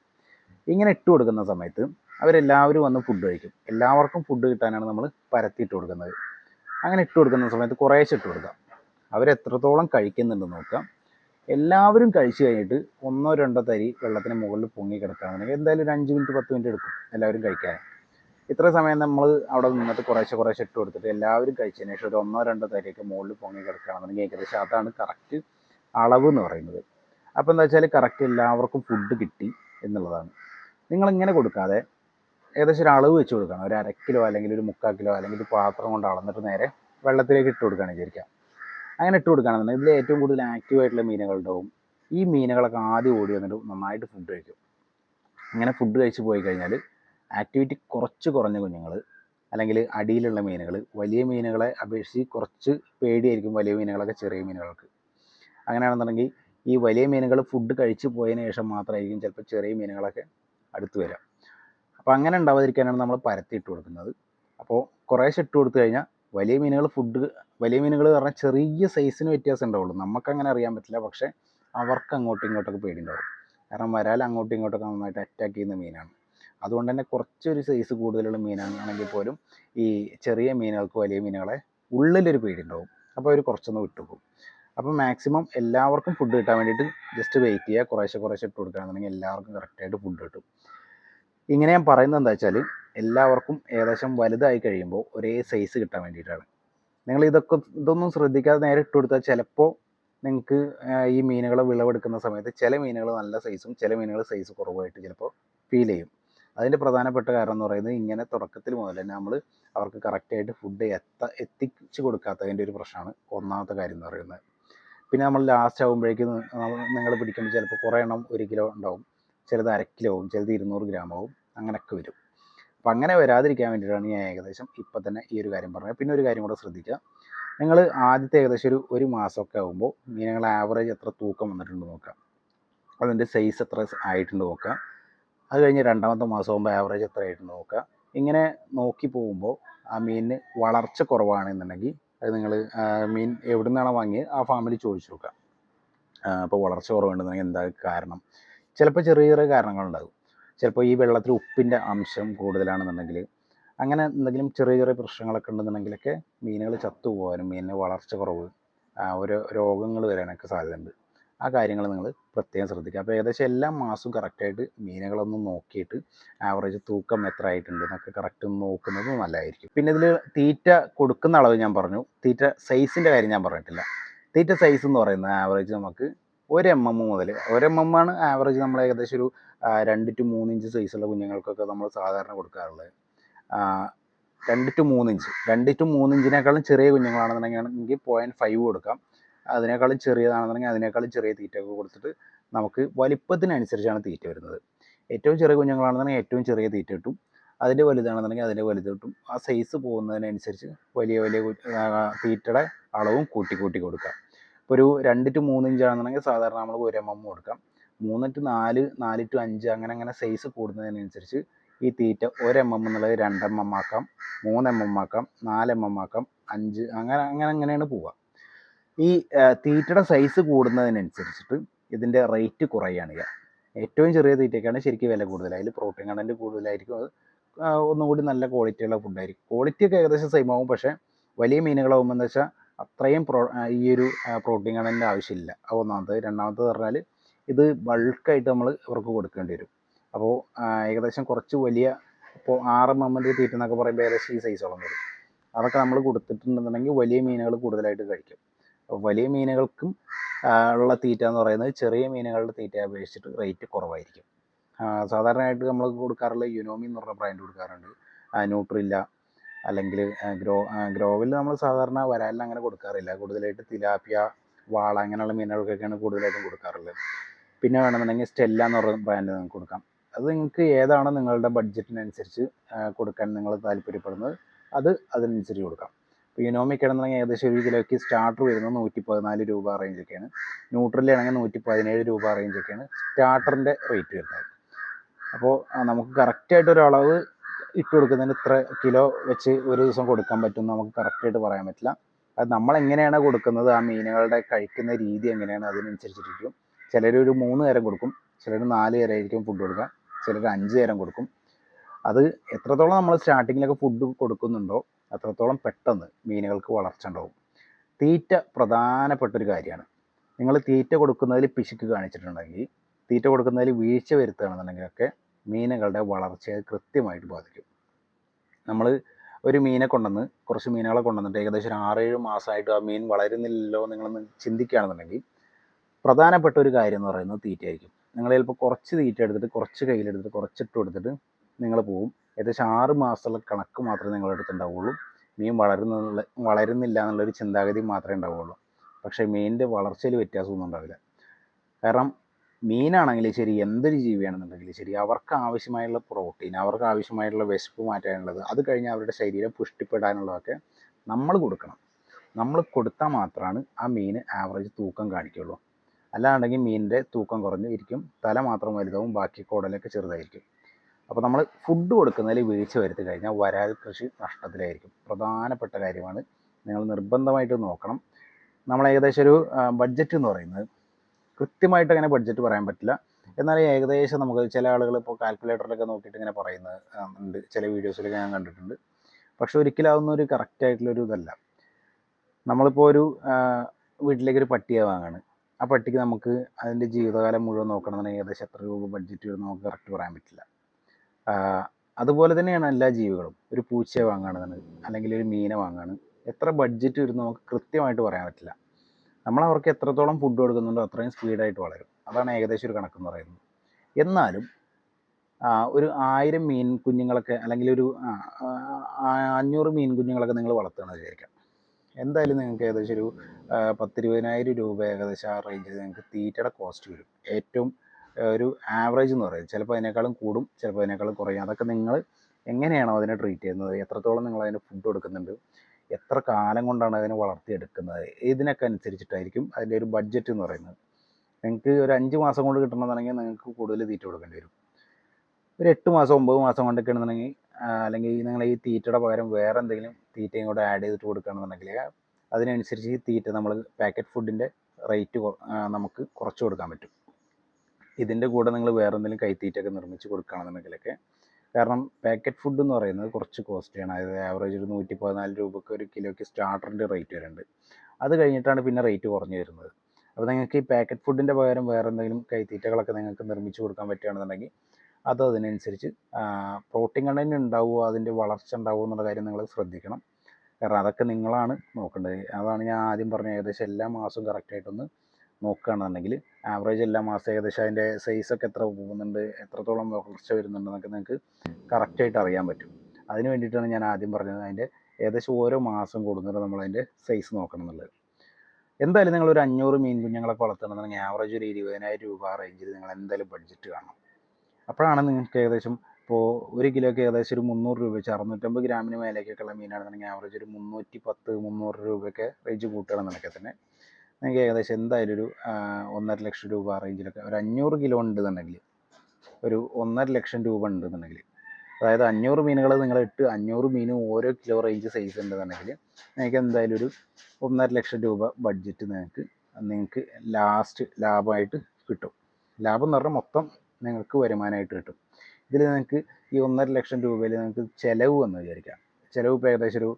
ഇങ്ങനെ ഇട്ട് കൊടുക്കുന്ന സമയത്ത് അവരെല്ലാവരും വന്ന് ഫുഡ് കഴിക്കും. എല്ലാവർക്കും ഫുഡ് കിട്ടാനാണ് നമ്മൾ പരത്തി ഇട്ട് കൊടുക്കുന്നത്. അങ്ങനെ ഇട്ട് കൊടുക്കുന്ന സമയത്ത് കുറേശ്ശെ ഇട്ട് കൊടുക്കാം. അവരെത്രത്തോളം കഴിക്കുന്നുണ്ടെന്ന് നോക്കാം. എല്ലാവരും കഴിച്ചു കഴിഞ്ഞിട്ട് ഒന്നോ രണ്ടോ തരി വെള്ളത്തിന് മുകളിൽ പൊങ്ങി കിടക്കുകയാണെന്നുണ്ടെങ്കിൽ എന്തായാലും ഒരു അഞ്ച് മിനിറ്റ് പത്ത് മിനിറ്റ് എടുക്കും എല്ലാവരും കഴിക്കാൻ. ഇത്ര സമയം നമ്മൾ അവിടെ നിന്നിട്ട് കുറേശ്ശെ കുറേശ്ശെ ഇട്ട് കൊടുത്തിട്ട് എല്ലാവരും കഴിച്ചതിന് ശേഷം ഒരു ഒന്നോ രണ്ടോ തരിയൊക്കെ മുകളിൽ പൊങ്ങി കിടക്കുകയാണെന്നുണ്ടെങ്കിൽ ഏകദേശം അതാണ് കറക്റ്റ് അളവ് എന്ന് പറയുന്നത്. അപ്പോൾ എന്താ വെച്ചാൽ കറക്റ്റ് എല്ലാവർക്കും ഫുഡ് കിട്ടി എന്നുള്ളതാണ്. നിങ്ങളിങ്ങനെ കൊടുക്കാതെ ഏകദേശം ഒരു അളവ് വെച്ച് കൊടുക്കണം. ഒരു അര കിലോ അല്ലെങ്കിൽ ഒരു മുക്കാൽ കിലോ അല്ലെങ്കിൽ ഒരു പാത്രം കൊണ്ട് അളന്നിട്ട് നേരെ വെള്ളത്തിലേക്ക് ഇട്ട് കൊടുക്കുകയാണ് വിചാരിക്കുക. അങ്ങനെ ഇട്ട് കൊടുക്കുകയാണെന്നുണ്ടെങ്കിൽ ഇതിൽ ഏറ്റവും കൂടുതൽ ആക്റ്റീവ് ആയിട്ടുള്ള മീനുകളുണ്ടാവും ഈ മീനുകളൊക്കെ ആദ്യം ഓടി വന്നിട്ട് നന്നായിട്ട് ഫുഡ് കഴിക്കും. ഇങ്ങനെ ഫുഡ് കഴിച്ച് പോയി കഴിഞ്ഞാൽ ആക്ടിവിറ്റി കുറച്ച് കുറഞ്ഞ കുഞ്ഞുങ്ങൾ അല്ലെങ്കിൽ അടിയിലുള്ള മീനുകൾ വലിയ മീനുകളെ അപേക്ഷിച്ച് കുറച്ച് പേടിയായിരിക്കും വലിയ മീനുകളൊക്കെ ചെറിയ മീനുകൾക്ക്. അങ്ങനെയാണെന്നുണ്ടെങ്കിൽ ഈ വലിയ മീനുകൾ ഫുഡ് കഴിച്ച് പോയതിന് ശേഷം മാത്രമായിരിക്കും ചിലപ്പോൾ ചെറിയ മീനുകളൊക്കെ അടുത്ത് വരാം. അപ്പോൾ അങ്ങനെ ഉണ്ടാവാതിരിക്കാനാണ് നമ്മൾ പരത്തി ഇട്ട് കൊടുക്കുന്നത്. അപ്പോൾ കുറേശ്ശെ ഇട്ട് കൊടുത്തു കഴിഞ്ഞാൽ വലിയ മീനുകൾ ഫുഡ് വലിയ മീനുകൾ പറഞ്ഞാൽ ചെറിയ സൈസിന് വ്യത്യാസം ഉണ്ടാവുള്ളൂ. നമുക്കങ്ങനെ അറിയാൻ പറ്റില്ല. പക്ഷേ അവർക്ക് അങ്ങോട്ടും ഇങ്ങോട്ടൊക്കെ പേടി ഉണ്ടാവും കാരണം വരാൽ അങ്ങോട്ടും ഇങ്ങോട്ടൊക്കെ നന്നായിട്ട് അറ്റാക്ക് ചെയ്യുന്ന മീനാണ്. അതുകൊണ്ട് തന്നെ കുറച്ചൊരു സൈസ് കൂടുതലുള്ള മീനാണെങ്കിൽ പോലും ഈ ചെറിയ മീനുകൾക്ക് വലിയ മീനുകളെ ഉള്ളിലൊരു പേടി ഉണ്ടാവും അപ്പോൾ അവർ കുറച്ചൊന്ന് വിട്ടുപോകും. അപ്പോൾ മാക്സിമം എല്ലാവർക്കും ഫുഡ് കിട്ടാൻ വേണ്ടിയിട്ട് ജസ്റ്റ് വെയിറ്റ് ചെയ്യുക കുറേശ്ശെ കുറേശ്ശെ ഇട്ട് കൊടുക്കുകയാണെന്നുണ്ടെങ്കിൽ എല്ലാവർക്കും കറക്റ്റായിട്ട് ഫുഡ് കിട്ടും. ഇങ്ങനെ ഞാൻ പറയുന്നത് എന്താ വെച്ചാൽ എല്ലാവർക്കും ഏകദേശം വലുതായി കഴിയുമ്പോൾ ഒരേ സൈസ് കിട്ടാൻ വേണ്ടിയിട്ടാണ്. നിങ്ങൾ ഇതൊക്കെ ഇതൊന്നും ശ്രദ്ധിക്കാതെ നേരെ ഇട്ട് കൊടുത്താൽ ചിലപ്പോൾ നിങ്ങൾക്ക് ഈ മീനുകളെ വിളവെടുക്കുന്ന സമയത്ത് ചില മീനുകൾ നല്ല സൈസും ചില മീനുകൾ സൈസ് കുറവായിട്ട് ചിലപ്പോൾ ഫീൽ ചെയ്യും. അതിന്റെ പ്രധാനപ്പെട്ട കാരണം എന്ന് പറയുന്നത് ഇങ്ങനെ തുടക്കത്തിൽ മുതൽ തന്നെ നമ്മൾ അവർക്ക് കറക്റ്റായിട്ട് ഫുഡ് എത്ത എത്തിച്ചു കൊടുക്കാത്തതിന്റെ ഒരു പ്രശ്നമാണ് ഒന്നാമത്തെ കാര്യം എന്ന് പറയുന്നത്. പിന്നെ നമ്മൾ ലാസ്റ്റ് ആകുമ്പോഴേക്കും നിങ്ങൾ പിടിക്കുമ്പോൾ ചിലപ്പോൾ കുറേ എണ്ണം ഒരു കിലോ ഉണ്ടാവും. ചിലത് അര കിലോ ആവും ചിലത് ഇരുന്നൂറ് ഗ്രാം ആവും. അങ്ങനെയൊക്കെ വരും. അപ്പം അങ്ങനെ വരാതിരിക്കാൻ വേണ്ടിയിട്ടാണ് ഞാൻ ഏകദേശം ഇപ്പം തന്നെ ഈ ഒരു കാര്യം പറഞ്ഞത്. പിന്നെ ഒരു കാര്യം കൂടെ ശ്രദ്ധിക്കുക. നിങ്ങൾ ആദ്യത്തെ ഏകദേശം ഒരു ഒരു മാസമൊക്കെ ആകുമ്പോൾ മീനുകൾ ആവറേജ് എത്ര തൂക്കം വന്നിട്ടുണ്ട് നോക്കുക. അതിന്റെ സൈസ് എത്ര ആയിട്ടുണ്ട് നോക്കുക. അത് കഴിഞ്ഞ് രണ്ടാമത്തെ മാസം ആകുമ്പോൾ ആവറേജ് എത്ര ആയിട്ടുണ്ട് നോക്കുക. ഇങ്ങനെ നോക്കി പോകുമ്പോൾ ആ മീനിന് വളർച്ച കുറവാണെന്നുണ്ടെങ്കിൽ അത് നിങ്ങൾ മീൻ എവിടെ നിന്നാണോ വാങ്ങിയത് ആ ഫാമിൽ ചോദിച്ചു നോക്കുക അപ്പോൾ വളർച്ച കുറവുണ്ടെന്നുണ്ടെങ്കിൽ എന്താ കാരണം? ചിലപ്പോൾ ചെറിയ ചെറിയ കാരണങ്ങളുണ്ടാകും. ചിലപ്പോൾ ഈ വെള്ളത്തിൽ ഉപ്പിന്റെ അംശം കൂടുതലാണെന്നുണ്ടെങ്കിൽ അങ്ങനെ എന്തെങ്കിലും ചെറിയ ചെറിയ പ്രശ്നങ്ങളൊക്കെ ഉണ്ടെന്നുണ്ടെങ്കിലൊക്കെ മീനുകൾ ചത്തുപോകാനും മീനിന് വളർച്ച കുറവ് ഒരു രോഗങ്ങൾ വരാനൊക്കെ സാധ്യതയുണ്ട്. ആ കാര്യങ്ങൾ നിങ്ങൾ പ്രത്യേകം ശ്രദ്ധിക്കുക. അപ്പോൾ ഏകദേശം എല്ലാ മാസവും കറക്റ്റായിട്ട് മീനുകളൊന്ന് നോക്കിയിട്ട് ആവറേജ് തൂക്കം എത്ര ആയിട്ടുണ്ട് എന്നൊക്കെ കറക്റ്റ് നോക്കുന്നത് നല്ലതായിരിക്കും. പിന്നെ ഇതിൽ തീറ്റ കൊടുക്കുന്ന അളവ് ഞാൻ പറഞ്ഞു. തീറ്റ സൈസിന്റെ കാര്യം ഞാൻ പറഞ്ഞിട്ടില്ല. തീറ്റ സൈസ് എന്ന് പറയുന്നത് ആവറേജ് നമുക്ക് ഒരു എം എം മുതൽ ഒരു എം എം ആണ് ആവറേജ് നമ്മൾ ഏകദേശം ഒരു രണ്ട് ടു മൂന്ന് ഇഞ്ച് സൈസുള്ള കുഞ്ഞുങ്ങൾക്കൊക്കെ നമ്മൾ സാധാരണ കൊടുക്കാറുള്ളത്. രണ്ട് ടു മൂന്ന് ഇഞ്ച് രണ്ട് ടു മൂന്ന് ഇഞ്ചിനേക്കാളും ചെറിയ കുഞ്ഞുങ്ങളാണെന്നുണ്ടെങ്കിൽ പോയിന്റ് ഫൈവ് കൊടുക്കാം. അതിനേക്കാളും ചെറിയതാണെന്നുണ്ടെങ്കിൽ അതിനേക്കാളും ചെറിയ തീറ്റയൊക്കെ കൊടുത്തിട്ട് നമുക്ക് വലിപ്പത്തിനനുസരിച്ചാണ് തീറ്റ വരുന്നത്. ഏറ്റവും ചെറിയ കുഞ്ഞുങ്ങളാണെന്നുണ്ടെങ്കിൽ ഏറ്റവും ചെറിയ തീറ്റ കിട്ടും. അതിന്റെ വലുതാണെന്നുണ്ടെങ്കിൽ അതിന്റെ വലുത് കിട്ടും. ആ സൈസ് പോകുന്നതിനനുസരിച്ച് വലിയ വലിയ തീറ്റയുടെ അളവും കൂട്ടി കൂട്ടി കൊടുക്കാം ഇപ്പോൾ ഒരു രണ്ട് ടു മൂന്ന് ഇഞ്ചാണെന്നുണ്ടെങ്കിൽ സാധാരണ നമ്മൾ ഒരു എം എം കൊടുക്കാം. മൂന്ന് ടു നാല് നാല് ടു അഞ്ച് അങ്ങനെ അങ്ങനെ സൈസ് കൂടുന്നതിനനുസരിച്ച് ഈ തീറ്റ ഒരു എം എം എന്നുള്ളത് രണ്ട് എം എം ആക്കാം മൂന്ന് എം എം ആക്കാം നാല് എം എം ആക്കാം അഞ്ച് അങ്ങനെ അങ്ങനെ അങ്ങനെയാണ് പോവുക. ഈ തീറ്റയുടെ സൈസ് കൂടുന്നതിനനുസരിച്ചിട്ട് ഇതിന്റെ റേറ്റ് കുറയുകയാണ് ഏറ്റവും ചെറിയ തീറ്റയ്ക്കാണ് ശരിക്കും വില കൂടുതൽ. അതിൽ പ്രോട്ടീൻ കണ്ടന്റ് കൂടുതലായിരിക്കും. അത് ഒന്നുകൂടി നല്ല ക്വാളിറ്റിയുള്ള ഫുഡായിരിക്കും ക്വാളിറ്റി ഒക്കെ ഏകദേശം സെയിം ആവും. പക്ഷേ വലിയ മീനുകളാകുമ്പോൾ എന്ന് വെച്ചാൽ അത്രയും പ്രോ ഈ ഒരു പ്രോട്ടീൻ കണ്ടന്റ് ആവശ്യമില്ല. അത് ഒന്നാമത് രണ്ടാമത്തത് പറഞ്ഞാൽ ഇത് ബൾക്കായിട്ട് നമ്മൾ ഇവർക്ക് കൊടുക്കേണ്ടി വരും. അപ്പോൾ ഏകദേശം കുറച്ച് വലിയ ഇപ്പോൾ ആറ് മമ്മന്റെ തീറ്റ എന്നൊക്കെ പറയുമ്പോൾ ഏകദേശം ഈ സൈസോളം വരും. അതൊക്കെ നമ്മൾ കൊടുത്തിട്ടുണ്ടെന്നുണ്ടെങ്കിൽ വലിയ മീനുകൾ കൂടുതലായിട്ട് കഴിക്കും. വലിയ മീനുകൾക്കും ഉള്ള തീറ്റ എന്ന് പറയുന്നത് ചെറിയ മീനുകളുടെ തീറ്റയെ അപേക്ഷിച്ചിട്ട് റേറ്റ് കുറവായിരിക്കും. സാധാരണയായിട്ട് നമ്മൾ കൊടുക്കാറുള്ള യുനോമി എന്ന് പറഞ്ഞ ബ്രാൻഡ് കൊടുക്കാറുണ്ട്. ന്യൂട്രില്ല അല്ലെങ്കിൽ ഗ്രോ ഗ്രോവിൽ നമ്മൾ സാധാരണ വരാലിൽ അങ്ങനെ കൊടുക്കാറില്ല. കൂടുതലായിട്ട് തിലാപ്പിയ വാള അങ്ങനെയുള്ള മീനുകൾക്കൊക്കെയാണ് കൂടുതലായിട്ടും കൊടുക്കാറുള്ളത്. പിന്നെ വേണമെന്നുണ്ടെങ്കിൽ സ്റ്റെല്ല എന്ന് പറയുന്ന ബ്രാൻഡ് നിങ്ങൾക്ക് കൊടുക്കാം. അത് നിങ്ങൾക്ക് ഏതാണ് നിങ്ങളുടെ ബഡ്ജറ്റിനനുസരിച്ച് കൊടുക്കാൻ നിങ്ങൾ താല്പര്യപ്പെടുന്നത് അത് അതിനനുസരിച്ച് കൊടുക്കാം. ഇപ്പോൾ യുനോമിക് ആണെന്നുണ്ടെങ്കിൽ ഏകദേശം ഒരു കിലോയ്ക്ക് സ്റ്റാർട്ടർ വരുന്നത് നൂറ്റി പതിനാല് രൂപ റേഞ്ചൊക്കെയാണ് ന്യൂട്രലാണെങ്കിൽ നൂറ്റി പതിനേഴ് രൂപ റേഞ്ചൊക്കെയാണ് സ്റ്റാർട്ടറിന്റെ റേറ്റ് വരുന്നത്. അപ്പോൾ നമുക്ക് കറക്റ്റായിട്ട് ഒരു അളവ് ഇട്ട് കൊടുക്കുന്നതിന് ഇത്ര കിലോ വെച്ച് ഒരു ദിവസം കൊടുക്കാൻ പറ്റും നമുക്ക് കറക്റ്റായിട്ട് പറയാൻ പറ്റില്ല. അത് നമ്മൾ എങ്ങനെയാണ് കൊടുക്കുന്നത് ആ മീനുകളുടെ കഴിക്കുന്ന രീതി എങ്ങനെയാണ് അതിനനുസരിച്ചിരിക്കും. ചിലർ ഒരു മൂന്ന് നേരം കൊടുക്കും ചിലർ നാല് നേരം ആയിരിക്കും ഫുഡ് കൊടുക്കുക ചിലർ അഞ്ച് നേരം കൊടുക്കും. അത് എത്രത്തോളം നമ്മൾ സ്റ്റാർട്ടിങ്ങിലൊക്കെ ഫുഡ് കൊടുക്കുന്നുണ്ടോ അത്രത്തോളം പെട്ടെന്ന് മീനുകൾക്ക് വളർച്ച ഉണ്ടാവും. തീറ്റ പ്രധാനപ്പെട്ട ഒരു കാര്യമാണ്. നിങ്ങൾ തീറ്റ കൊടുക്കുന്നതിൽ പിശുക്ക് കാണിച്ചിട്ടുണ്ടെങ്കിൽ തീറ്റ കൊടുക്കുന്നതിൽ വീഴ്ച വരുത്തുകയാണെന്നുണ്ടെങ്കിലൊക്കെ മീനുകളുടെ വളർച്ചയെ കൃത്യമായിട്ട് ബാധിക്കും. നമ്മൾ ഒരു മീനെ കൊണ്ടുവന്ന് കുറച്ച് മീനുകളെ കൊണ്ടുവന്നിട്ട് ഏകദേശം ഒരു ആറേഴ് മാസമായിട്ട് ആ മീൻ വളരുന്നില്ലല്ലോ നിങ്ങളൊന്ന് ചിന്തിക്കുകയാണെന്നുണ്ടെങ്കിൽ പ്രധാനപ്പെട്ട ഒരു കാര്യം എന്ന് പറയുന്നത് തീറ്റയായിരിക്കും. നിങ്ങൾ ചിലപ്പോൾ കുറച്ച് തീറ്റ എടുത്തിട്ട് കുറച്ച് കയ്യിലെടുത്തിട്ട് കുറച്ചിട്ട് കൊടുത്തിട്ട് നിങ്ങൾ പോവും. ഏകദേശം ആറ് മാസമുള്ള കണക്ക് മാത്രമേ നിങ്ങളുടെ അടുത്തുണ്ടാവുള്ളൂ മീൻ വളരുന്നുള്ള വളരുന്നില്ല എന്നുള്ളൊരു ചിന്താഗതി മാത്രമേ ഉണ്ടാവുള്ളൂ. പക്ഷേ മീനിന്റെ വളർച്ചയിൽ വ്യത്യാസമൊന്നും ഉണ്ടാവില്ല. കാരണം മീനാണെങ്കിൽ ശരി എന്തൊരു ജീവിയാണെന്നുണ്ടെങ്കിലും ശരി അവർക്ക് ആവശ്യമായുള്ള പ്രോട്ടീൻ അവർക്ക് ആവശ്യമായിട്ടുള്ള വിശപ്പ് മാറ്റാനുള്ളത് അത് കഴിഞ്ഞ് അവരുടെ ശരീരം പുഷ്ടിപ്പെടാനുള്ളതൊക്കെ നമ്മൾ കൊടുക്കണം. നമ്മൾ കൊടുത്താൽ മാത്രമാണ് ആ മീൻ ആവറേജ് തൂക്കം കാണിക്കുള്ളൂ അല്ലാണ്ടെങ്കിൽ മീനിന്റെ തൂക്കം കുറഞ്ഞിരിക്കും തല മാത്രം വലുതാവും ബാക്കി കുടലൊക്കെ ചെറുതായിരിക്കും. അപ്പോൾ നമ്മൾ ഫുഡ് കൊടുക്കുന്നതിൽ വീഴ്ച വരുത്തി കഴിഞ്ഞാൽ വരാൽ കൃഷി നഷ്ടത്തിലായിരിക്കും. പ്രധാനപ്പെട്ട കാര്യമാണ് നിങ്ങൾ നിർബന്ധമായിട്ട് നോക്കണം. നമ്മൾ ഏകദേശം ഒരു ബഡ്ജറ്റ് എന്ന് പറയുന്നത് കൃത്യമായിട്ട് അങ്ങനെ ബഡ്ജറ്റ് പറയാൻ പറ്റില്ല. എന്നാൽ ഏകദേശം നമുക്ക് ചില ആളുകൾ ഇപ്പോൾ കാൽക്കുലേറ്ററിലൊക്കെ നോക്കിയിട്ട് ഇങ്ങനെ പറയുന്നത് ഉണ്ട്. ചില വീഡിയോസിലൊക്കെ ഞാൻ കണ്ടിട്ടുണ്ട്. പക്ഷെ ഒരിക്കലും അതൊന്നും ഒരു കറക്റ്റ് ആയിട്ടുള്ളൊരു ഇതല്ല. നമ്മളിപ്പോൾ ഒരു വീട്ടിലേക്കൊരു പട്ടിയെ വാങ്ങാണ്. ആ പട്ടിക്ക് നമുക്ക് അതിന്റെ ജീവിതകാലം മുഴുവൻ നോക്കണമെന്നുണ്ടെങ്കിൽ ഏകദേശം എത്ര രൂപ ബഡ്ജറ്റ് വരും നമുക്ക് കറക്റ്റ് പറയാൻ പറ്റില്ല. അതുപോലെ തന്നെയാണ് എല്ലാ ജീവികളും. ഒരു പൂച്ചയെ വാങ്ങുകയാണ് അല്ലെങ്കിൽ ഒരു മീനെ വാങ്ങുകയാണ് എത്ര ബഡ്ജറ്റ് വരും നമുക്ക് കൃത്യമായിട്ട് പറയാൻ പറ്റില്ല. നമ്മൾ അവർക്ക് എത്രത്തോളം ഫുഡ് കൊടുക്കുന്നുണ്ടോ അത്രയും സ്പീഡായിട്ട് വളരും. അതാണ് ഏകദേശം ഒരു കണക്കെന്ന് പറയുന്നത്. എന്നാലും ഒരു ആയിരം മീൻ കുഞ്ഞുങ്ങളൊക്കെ അല്ലെങ്കിൽ ഒരു അഞ്ഞൂറ് മീൻ കുഞ്ഞുങ്ങളൊക്കെ നിങ്ങൾ വളർത്തുകയാണെന്ന് വിചാരിക്കാം. എന്തായാലും നിങ്ങൾക്ക് ഏകദേശം ഒരു പത്തിരുപതിനായിരം രൂപ ഏകദേശം ആ റേഞ്ചിൽ നിങ്ങൾക്ക് തീറ്റയുടെ കോസ്റ്റ് വരും. ഏറ്റവും ഒരു ആവറേജ് എന്ന് പറയുന്നത് ചിലപ്പോൾ അതിനേക്കാളും കൂടും ചിലപ്പോൾ അതിനേക്കാളും കുറയും. അതൊക്കെ നിങ്ങൾ എങ്ങനെയാണോ അതിനെ ട്രീറ്റ് ചെയ്യുന്നത്? എത്രത്തോളം നിങ്ങൾ അതിന് ഫുഡ് കൊടുക്കുന്നുണ്ട്? എത്ര കാലം കൊണ്ടാണ് അതിനെ വളർത്തിയെടുക്കുന്നത്? ഇതിനൊക്കെ അനുസരിച്ചിട്ടായിരിക്കും അതിന്റെ ഒരു ബഡ്ജറ്റ് എന്ന് പറയുന്നത്. നിങ്ങൾക്ക് ഒരു അഞ്ച് മാസം കൊണ്ട് കിട്ടണമെന്നുണ്ടെങ്കിൽ നിങ്ങൾക്ക് കൂടുതൽ തീറ്റ കൊടുക്കേണ്ടി വരും. ഒരു എട്ട് മാസം ഒമ്പത് മാസം കൊണ്ടൊക്കെ ആണെന്നുണ്ടെങ്കിൽ അല്ലെങ്കിൽ നിങ്ങൾ ഈ തീറ്റയുടെ പകരം വേറെ എന്തെങ്കിലും തീറ്റയും കൂടെ ആഡ് ചെയ്തിട്ട് കൊടുക്കുകയാണെന്നുണ്ടെങ്കിൽ അതിനനുസരിച്ച് ഈ തീറ്റ നമ്മൾ പാക്കറ്റ് ഫുഡിന്റെ റേറ്റ് നമുക്ക് കുറച്ച് കൊടുക്കാൻ പറ്റും. ഇതിന്റെ കൂടെ നിങ്ങൾ വേറെ എന്തെങ്കിലും കൈത്തീറ്റൊക്കെ നിർമ്മിച്ച് കൊടുക്കുകയാണെന്നുണ്ടെങ്കിലൊക്കെ കാരണം പാക്കറ്റ് ഫുഡ് എന്ന് പറയുന്നത് കുറച്ച് കോസ്റ്റ്ലിയാണ് അതായത് ആവറേജ് ഒരു നൂറ്റി പതിനാല് രൂപയ്ക്ക് ഒരു കിലോയ്ക്ക് സ്റ്റാർട്ടറിന്റെ റേറ്റ് വരുന്നുണ്ട്. അത് കഴിഞ്ഞിട്ടാണ് പിന്നെ റേറ്റ് കുറഞ്ഞു വരുന്നത്. അപ്പോൾ നിങ്ങൾക്ക് ഈ പാക്കറ്റ് ഫുഡിന്റെ പകരം വേറെ എന്തെങ്കിലും കൈത്തീറ്റകളൊക്കെ നിങ്ങൾക്ക് നിർമ്മിച്ച് കൊടുക്കാൻ പറ്റുകയാണെന്നുണ്ടെങ്കിൽ അത് അതിനനുസരിച്ച് പ്രോട്ടീൻ കണ്ടന്റ് ഉണ്ടാവുമോ അതിന്റെ വളർച്ച ഉണ്ടാവുമോ എന്നുള്ള കാര്യം നിങ്ങൾ ശ്രദ്ധിക്കണം. കാരണം അതൊക്കെ നിങ്ങളാണ് നോക്കേണ്ടത്. അതാണ് ഞാൻ ആദ്യം പറഞ്ഞ ഏകദേശം എല്ലാ മാസവും കറക്റ്റായിട്ടൊന്ന് നോക്കുകയാണെന്നുണ്ടെങ്കിൽ ആവറേജ് എല്ലാ മാസം ഏകദേശം അതിന്റെ സൈസൊക്കെ എത്ര പോകുന്നുണ്ട് എത്രത്തോളം വളർച്ച വരുന്നുണ്ടെന്നൊക്കെ നിങ്ങൾക്ക് കറക്റ്റായിട്ട് അറിയാൻ പറ്റും. അതിന് വേണ്ടിയിട്ടാണ് ഞാൻ ആദ്യം പറഞ്ഞത് അതിന്റെ ഏകദേശം ഓരോ മാസം കൂടുന്നത് നമ്മൾ അതിന്റെ സൈസ് നോക്കണം എന്നുള്ളത്. എന്തായാലും നിങ്ങൾ ഒരു അഞ്ഞൂറ് മീൻ കുഞ്ഞുങ്ങളൊക്കെ വളർത്തണമെന്നുണ്ടെങ്കിൽ ആവറേജ് ഒരു ഇരുപതിനായിരം രൂപ റേഞ്ചിൽ നിങ്ങൾ എന്തായാലും ബഡ്ജറ്റ് കാണണം. അപ്പോഴാണ് നിങ്ങൾക്ക് ഏകദേശം ഇപ്പോൾ ഒരു കിലോയ്ക്ക് ഏകദേശം ഒരു മുന്നൂറ് രൂപ വെച്ച് അറുന്നൂറ്റമ്പത് ഗ്രാമിന് മേലേക്കൊക്കെയുള്ള മീനാണെന്നുണ്ടെങ്കിൽ ആവറേജ് ഒരു മുന്നൂറ്റി പത്ത് മുന്നൂറ് രൂപയൊക്കെ റേഞ്ച് കൂട്ടുകയാണെന്നുണ്ടെങ്കിൽ തന്നെ നിങ്ങൾക്ക് ഏകദേശം എന്തായാലും ഒരു ഒന്നര ലക്ഷം രൂപ റേഞ്ചിലൊക്കെ ഒരു അഞ്ഞൂറ് കിലോ ഉണ്ടെന്നുണ്ടെങ്കിൽ ഒരു ഒന്നര ലക്ഷം രൂപ ഉണ്ടെന്നുണ്ടെങ്കിൽ അതായത് അഞ്ഞൂറ് മീനുകൾ നിങ്ങൾ ഇട്ട് അഞ്ഞൂറ് മീനും ഓരോ കിലോ റേഞ്ച് സൈസ് ഉണ്ടെന്നുണ്ടെങ്കിൽ നിങ്ങൾക്ക് എന്തായാലും ഒരു ഒന്നര ലക്ഷം രൂപ ബഡ്ജറ്റ് നിങ്ങൾക്ക് നിങ്ങൾക്ക് ലാസ്റ്റ് ലാഭമായിട്ട് കിട്ടും. ലാഭം എന്ന് പറഞ്ഞാൽ മൊത്തം നിങ്ങൾക്ക് വരുമാനമായിട്ട് കിട്ടും. ഇതിൽ നിങ്ങൾക്ക് ഈ ഒന്നര ലക്ഷം രൂപയിൽ നിങ്ങൾക്ക് ചിലവ് വന്ന് വിചാരിക്കാം. ചിലവ് ഇപ്പോൾ ഏകദേശം ഒരു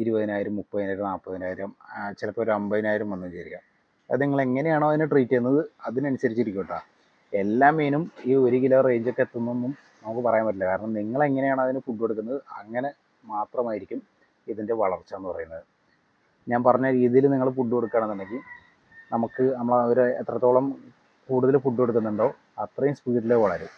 ഇരുപതിനായിരം മുപ്പതിനായിരം നാൽപ്പതിനായിരം ചിലപ്പോൾ ഒരു അമ്പതിനായിരം വന്നു വിചാരിക്കാം അത് നിങ്ങൾ എങ്ങനെയാണോ അതിനെ ട്രീറ്റ് ചെയ്യുന്നത് അതിനനുസരിച്ചിരിക്കും കേട്ടോ എല്ലാ മീനും ഈ ഒരു കിലോ റേഞ്ചൊക്കെ എത്തുന്നൊന്നും നമുക്ക് പറയാൻ പറ്റില്ല. കാരണം നിങ്ങൾ എങ്ങനെയാണ് അതിന് ഫുഡ് കൊടുക്കുന്നത് അങ്ങനെ മാത്രമായിരിക്കും ഇതിന്റെ വളർച്ച എന്ന് പറയുന്നത്. ഞാൻ പറഞ്ഞ രീതിയിൽ നിങ്ങൾ ഫുഡ് കൊടുക്കുകയാണെന്നുണ്ടെങ്കിൽ നമുക്ക് നമ്മൾ അവർ എത്രത്തോളം കൂടുതൽ ഫുഡ് കൊടുക്കുന്നുണ്ടോ അത്രയും സ്പീഡിൽ വളരും.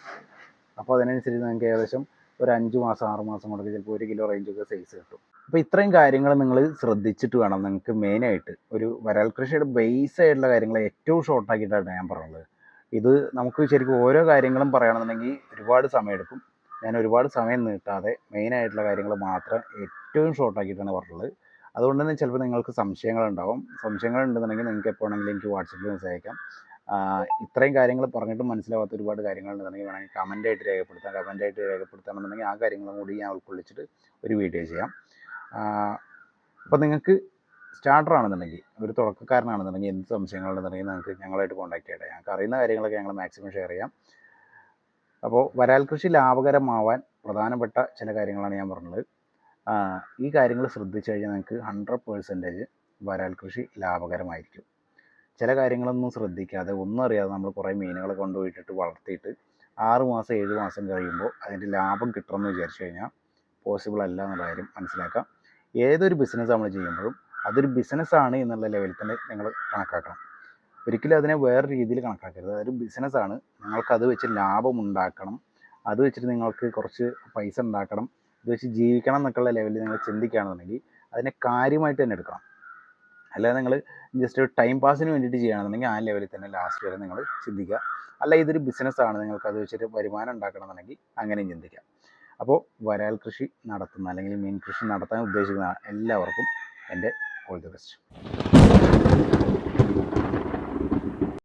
അപ്പോൾ അതിനനുസരിച്ച് നിങ്ങൾക്ക് ഏകദേശം ഒരു അഞ്ച് മാസം ആറ് മാസം കൊണ്ടൊക്കെ ചിലപ്പോൾ ഒരു കിലോ റേഞ്ചൊക്കെ സൈസ് കിട്ടും. അപ്പോൾ ഇത്രയും കാര്യങ്ങൾ നിങ്ങൾ ശ്രദ്ധിച്ചിട്ട് വേണം നിങ്ങൾക്ക് മെയിനായിട്ട് ഒരു വരാൽ കൃഷിയുടെ ബേസ് ആയിട്ടുള്ള കാര്യങ്ങൾ ഏറ്റവും ഷോർട്ടാക്കിയിട്ടാണ് ഞാൻ പറയുന്നത് ഇത് നമുക്ക് ശരിക്കും ഓരോ കാര്യങ്ങളും പറയണമെന്നുണ്ടെങ്കിൽ ഒരുപാട് സമയമെടുക്കും ഞാൻ ഒരുപാട് സമയം നീട്ടാതെ മെയിനായിട്ടുള്ള കാര്യങ്ങൾ മാത്രം ഏറ്റവും ഷോർട്ടാക്കിയിട്ടാണ് പറഞ്ഞിട്ടുള്ളത് അതുകൊണ്ട് തന്നെ ചിലപ്പോൾ നിങ്ങൾക്ക് സംശയങ്ങളുണ്ടാവും. സംശയങ്ങളുണ്ടെന്നുണ്ടെങ്കിൽ നിങ്ങൾക്ക് എപ്പോൾ വേണമെങ്കിലും എനിക്ക് വാട്സപ്പിൽ മെസ്സേജ് അയക്കാം. ഇത്രയും കാര്യങ്ങൾ പറഞ്ഞിട്ട് മനസ്സിലാവാത്ത ഒരുപാട് കാര്യങ്ങളുണ്ടെന്നുണ്ടെങ്കിൽ വേണമെങ്കിൽ കമന്റായിട്ട് രേഖപ്പെടുത്താം. കമന്റായിട്ട് രേഖപ്പെടുത്തണമെന്നുണ്ടെങ്കിൽ ആ കാര്യങ്ങളും കൂടി ഞാൻ ഉൾക്കൊള്ളിച്ചിട്ട് ഒരു വീഡിയോ ചെയ്യാം. അപ്പോൾ നിങ്ങൾക്ക് സ്റ്റാർട്ടർ ആണെന്നുണ്ടെങ്കിൽ ഒരു തുടക്കക്കാരനാണെന്നുണ്ടെങ്കിൽ എന്ത് സംശയങ്ങളുണ്ടെന്നുണ്ടെങ്കിൽ നിങ്ങൾക്ക് ഞങ്ങളായിട്ട് കോൺടാക്ട് ചെയ്യട്ടെ. ഞങ്ങൾക്ക് അറിയുന്ന കാര്യങ്ങളൊക്കെ ഞങ്ങൾ മാക്സിമം ഷെയർ ചെയ്യാം. അപ്പോൾ വരാൽ കൃഷി ലാഭകരമാവാൻ പ്രധാനപ്പെട്ട ചില കാര്യങ്ങളാണ് ഞാൻ പറഞ്ഞത്. ഈ കാര്യങ്ങൾ ശ്രദ്ധിച്ചു കഴിഞ്ഞാൽ നിങ്ങൾക്ക് ഹൺഡ്രഡ് പേഴ്സന്റേജ് വരാൽ കൃഷി ലാഭകരമായിരിക്കും. ചില കാര്യങ്ങളൊന്നും ശ്രദ്ധിക്കാതെ ഒന്നും അറിയാതെ നമ്മൾ കുറേ മീനുകളെ കൊണ്ടുപോയിട്ടിട്ട് വളർത്തിയിട്ട് ആറ് മാസം ഏഴ് മാസം കഴിയുമ്പോൾ അതിന്റെ ലാഭം കിട്ടണമെന്ന് വിചാരിച്ചു കഴിഞ്ഞാൽ പോസിബിൾ അല്ല എന്നുള്ള കാര്യം മനസ്സിലാക്കാം. ഏതൊരു ബിസിനസ് നമ്മൾ ചെയ്യുമ്പോഴും അതൊരു ബിസിനസ്സാണ് എന്നുള്ള ലെവലിൽ തന്നെ നിങ്ങൾ കണക്കാക്കണം. ഒരിക്കലും അതിനെ വേറെ രീതിയിൽ കണക്കാക്കരുത്. അതൊരു ബിസിനസ്സാണ് അത് വെച്ച് ലാഭം ഉണ്ടാക്കണം. അത് വെച്ചിട്ട് നിങ്ങൾക്ക് കുറച്ച് പൈസ ഉണ്ടാക്കണം. ഇത് വെച്ച് ജീവിക്കണം എന്നൊക്കെയുള്ള ലെവലിൽ നിങ്ങൾ ചിന്തിക്കുകയാണെന്നുണ്ടെങ്കിൽ അതിനെ കാര്യമായിട്ട് തന്നെ എടുക്കണം. അല്ലാതെ നിങ്ങൾ ജസ്റ്റ് ഒരു ടൈം പാസിന് വേണ്ടിയിട്ട് ചെയ്യുകയാണെന്നുണ്ടെങ്കിൽ ആ ലെവലിൽ തന്നെ ലാസ്റ്റ് വരെ നിങ്ങൾ ചിന്തിക്കുക. അല്ല ഇതൊരു ബിസിനസ്സാണ് നിങ്ങൾക്ക് അത് വെച്ചിട്ട് വരുമാനം ഉണ്ടാക്കണം എന്നുണ്ടെങ്കിൽ അങ്ങനെയും ചിന്തിക്കാം അപ്പോൾ വരാൽ കൃഷി നടത്തുന്ന അല്ലെങ്കിൽ മീൻ കൃഷി നടത്താൻ ഉദ്ദേശിക്കുന്ന എല്ലാവർക്കും എന്റെ ഓൾ ദി ബെസ്റ്റ്.